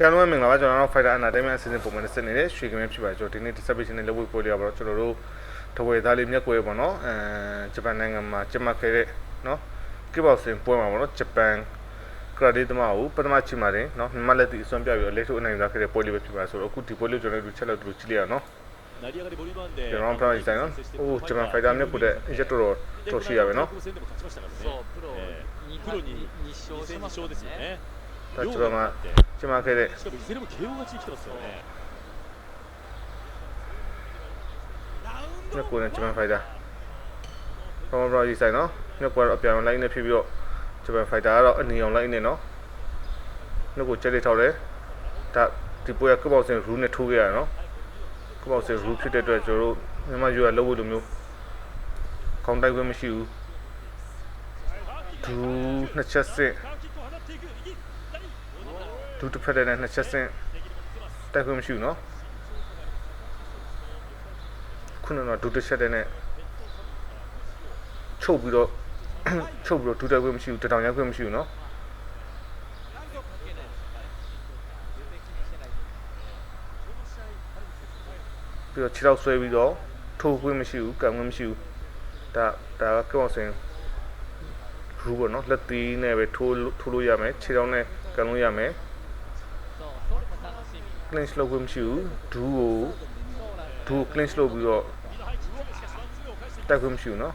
ကဲလုံးဝမင်္ဂလာပါကျွန်တော်တို့ Fighter Entertainment အစီအစဉ်ပုံမှန်နဲ့ဆက်နေတဲ့ရွှေကမင်းဖြစ်ပါတယ်ကျွန်တော်ဒီနေ့ distribution နဲ့လုပ်ဖို့ပြောရပါတော့ကျွန်တော်တို့တဝေသားလေးမြက်ကွယ်ပေါ့နော်အဲဂျပန်နိုင်ငံမှာကျင်းပခဲ့တဲ့နော်ကိဘောက်စင်ပွဲမှာပေါ့နော်ဂျပန်ကရာဒေသမားကိုပထမချိန်မှာတင်နော်မြန်မာလက်တီအစွမ်းပြပြီးတော့လက်ထုတ်အနိုင်စားခဲ့တဲ့ပွဲလေးပဲဖြစ်ပါဆိုတော့အခုဒီပွဲလေးကျွန်တော်တို့ချက်လက်တို့ကြည့်လိုက်ရအောင်နော် 成り上がりボリューム1で ကျွန်တော်ဖရိုက်ဆိုင်နော်အိုးဂျပန် Fighter မြက်ကိုတဲ့ရက်တော်တော်တော်ရှိရပဲနော် 戦でも勝ちましたからねそうプロえにプロに2勝2戦2してます勝ですよねဒါကျွန်တော်မှကျင်းပခဲ့တဲ့ しかもいず 심하게 돼. 지금 이세림은 개호같이 키웠어 요. 네. 몇 골은 저번 파이 다. 저번 브라질 사이 너. 몇 골을 앞에 라인에 피비로 저번 파이다로 언니 형 라인에 너. 너 고체 리 타오 래. 다 디포야 그바우스 루နဲ့ထိုးခဲ့ရနော်။ကဘောက်စရူဖြစ်တဲ့အတွက်ကျွန်တော်တို့မြန်မာယူရလောက်ဖို့လိုမျိုးခေါင်းတိုက်ခွင့်မရှိဘူး။ဒူးနှစ်ချက်စစ် ဒူးတစ်ဖက်တည်းနဲ့နှစ်ချက်ဆင့်တက်ခွင့်မရှိဘူးနော်ခုနကဒူးတစ်ချက်တည်းနဲ့ချုပ်ပြီးတော့ချုပ်ပြီးတော့ဒူးတက်ခွင့်မရှိဘူးတတောင်ရက်ခွင့်မရှိဘူးနော်ပြီးတော့ခြေထောက်ဆွဲပြီးတော့ထိုးခွင့်မရှိဘူးကံခွင့်မရှိဘူးဒါဒါကကောက်စင်ရူပေါ့နော်လက်သေးနဲ့ပဲထိုးထိုးလို့ရမယ်ခြေထောက်နဲ့ကံလို့ရမယ် clinch လုပ်ခွင့်မရှိဘူးဒူးကိုဒူးကို clinch လုပ်ပြီးတော့တိုက်ခွင့်မရှိဘူးနော်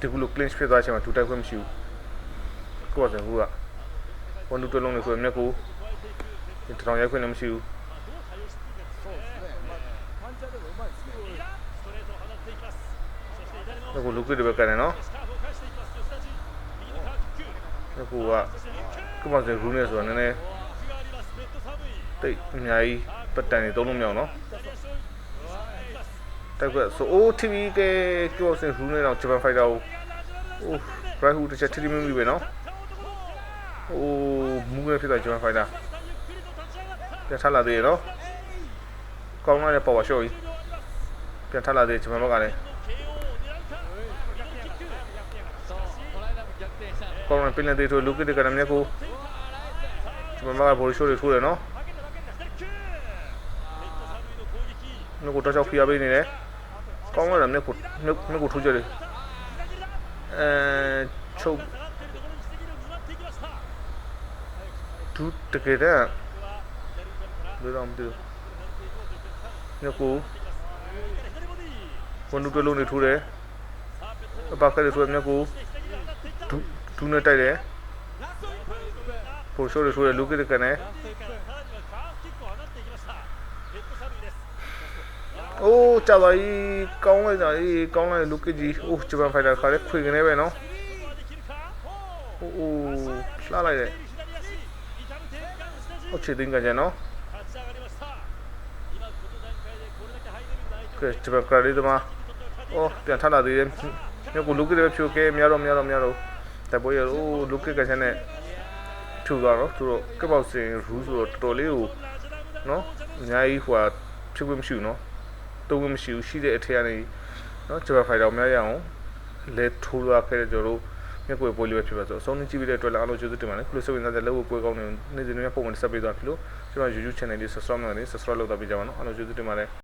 ဒီကုလို clinch ဖြစ်သွားချင်မှဒူးတိုက်ခွင့်မရှိဘူးကောင်းစင်ဟူကဝန်ဒူးတွဲလုံးနေဆိုရင်မြက်ကိုဒီတောင်ရိုက်ခွင့်လည်းမရှိဘူး။အခုလူကိတွေပဲကန်တယ်နော်။အခုကကမ္ဘာစရူးနေဆိုတာနည်းနည်း တိတ်အများကြီးပတ်တန်နေသုံးလုံးမြောက်နော်တက်ကွက်ဆိုအိုး TV ကကျော်စင်ဟူးနေတော့ဂျပန်ဖိုက်တာကိုအိုးရိုက်ဟူတစ်ချက်30မိနစ်ပဲနော်အိုးမူးရဖြစ်တာဂျပန်ဖိုက်တာပြန်ထလာသေးရနော်ကောင်းလာတဲ့ပေါ်ပါရှော့ကြီးပြန်ထလာသေးဂျပန်ဘက်ကလည်းကောင်းလာပင်လန်သေးထိုးလူကစ်တကနမြက်ကိုဂျပန်ဘက်ကဘောလီရှိုးတွေထိုးတယ်နော် ငါကိုတော့ချောက်ဖီရပေးနေတယ်ကောင်းလာတယ်မြက်ကိုမြက်မြက်ကိုထိုးကြတယ်အဲချုပ်ဒူတကယ်တော့ဘယ်တော့မသိဘူးမြက်ကိုဝန်ဒူတလုံးနေထိုးတယ်အပကလေးထိုးမြက်ကိုဒူဒူနဲ့တိုက်တယ်ပိုရှိုးတွေထိုးတယ်လူကိတကနေ အိုးကြပါကြီးကောင်းလိုက်တာအေးကောင်းလိုက်လူကိကြီးအိုးဂျပန်ဖိုက်တာခါလေးခွေကနေပဲနော်အိုးအိုးလှလိုက်တယ်ဟုတ်ချေတင်ကြကြနော်ကဲဂျပန်ကရာလေးသမားအော်ပြန်ထလာသေးတယ်မြေကိုလူကိတွေဖြိုကဲများတော့များတော့များတော့တပွဲရအိုးလူကိကချင်တဲ့ထူသွားတော့သူတို့ကပောက်စင်ရူးဆိုတော့တော်တော်လေးကိုနော်အများကြီးဟိုဟာဖြိုးခွင့်မရှိဘူးနော် တုံးမရှိဘူးရှိတဲ့အထက်ကနေနော်ဂျပန်ဖိုင်တာကိုများရအောင်လဲထိုးသွားခဲ့တဲ့ကျွန်တော်တို့မြက်ကွယ်ပွဲလေးပဲဖြစ်ပါဆိုအဆုံးနေကြည့်ပြီးတဲ့အတွက်လည်းအားလုံးကျေးဇူးတင်ပါတယ်ခုလိုစိတ်ဝင်စားတဲ့လက်ဝဲပွဲကောင်းနေနေ့စဉ်နေ့ပုံမှန်ဆက်ပေးသွားပြီလို့ကျွန်တော် YouTube channel လေး subscribe လုပ်နေ subscribe လုပ်တော့ပြကြပါနော်အားလုံးကျေးဇူးတင်ပါတယ်